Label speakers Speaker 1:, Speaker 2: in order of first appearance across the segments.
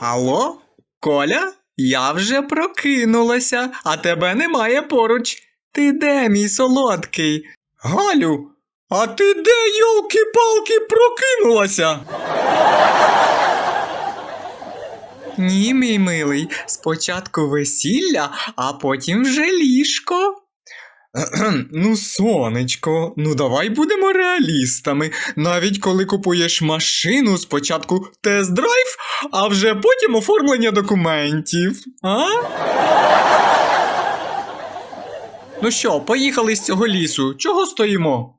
Speaker 1: Алло? Коля? Я вже прокинулася, а тебе немає поруч. Ти де, мій солодкий? Галю, а ти де, йолки-палки, прокинулася? Ні, мій милий, спочатку весілля, а потім вже ліжко. Ну, сонечко, ну давай будемо реалістами. Навіть коли купуєш машину, спочатку тест-драйв, а вже потім оформлення документів. А? Ну що, поїхали з цього лісу. Чого стоїмо?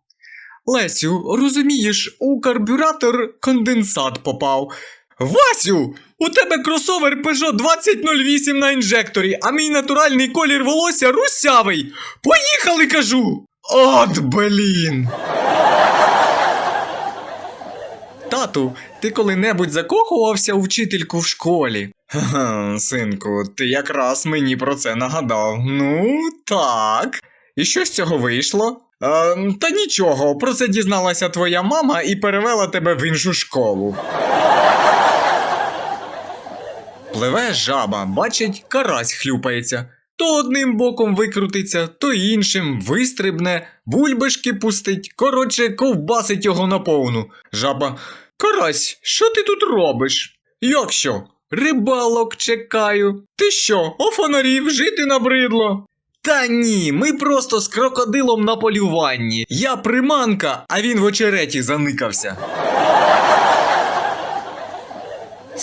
Speaker 1: Лесю, розумієш, у карбюратор конденсат попав. Васю! У тебе кросовер Peugeot 2008 на інжекторі, а мій натуральний колір волосся русявий. Поїхали, кажу! От блін! Тату, ти коли-небудь закохувався у вчительку в школі? Ха, синку, ти якраз мені про це нагадав. Ну, так. І що з цього вийшло? Е, та нічого, про це дізналася твоя мама і перевела тебе в іншу школу. Пливе жаба, бачить, карась хлюпається. То одним боком викрутиться, то іншим вистрибне, бульбашки пустить, коротше, ковбасить його наповну. Жаба. Карась, що ти тут робиш? Як що? Рибалок чекаю. Ти що, офонарів жити набридло? Та ні, ми просто з крокодилом на полюванні. Я приманка, а він в очереті заникався.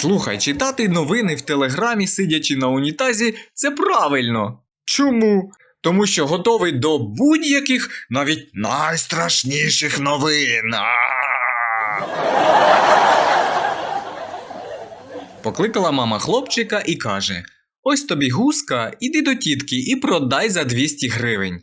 Speaker 1: Слухай, читати новини в телеграмі, сидячи на унітазі, це правильно. Чому? Тому що готовий до будь-яких, навіть найстрашніших новин. Покликала мама хлопчика і каже: Ось тобі гуска, іди до тітки і продай за 200 гривень.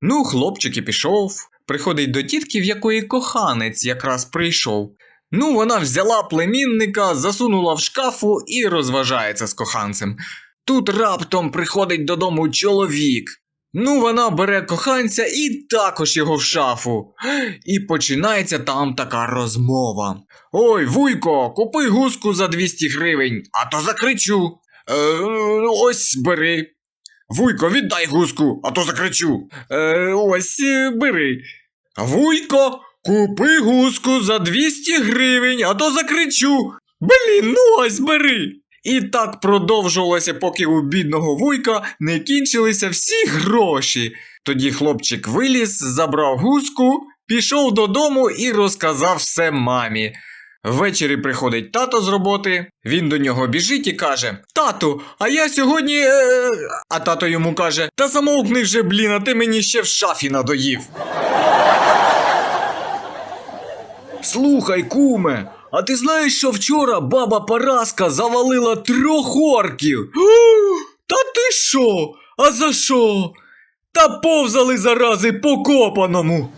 Speaker 1: Ну, хлопчик і пішов. Приходить до тітки, в якої коханець якраз прийшов. Ну, вона взяла племінника, засунула в шкафу і розважається з коханцем. Тут раптом приходить додому чоловік. Ну, вона бере коханця і також його в шафу. І починається там така розмова. Ой, вуйко, купи гуску за 200 гривень, а то закричу. Е, ось бери. Вуйко, віддай гуску, а то закричу. Е, ось бери. Вуйко, купи гуску за 200 гривень, а то закричу. Блін, ну ось бери. І так продовжувалося, поки у бідного вуйка не кінчилися всі гроші. Тоді хлопчик виліз, забрав гуску, пішов додому і розказав все мамі. Ввечері приходить тато з роботи, він до нього біжить і каже: Тату, а я сьогодні. Е... А тато йому каже: Та замовкни вже, блін, а ти мені ще в шафі надоїв. Слухай, куме, а ти знаєш, що вчора баба Параска завалила трьох орків? Та ти що? А за що? Та повзали зарази по копаному.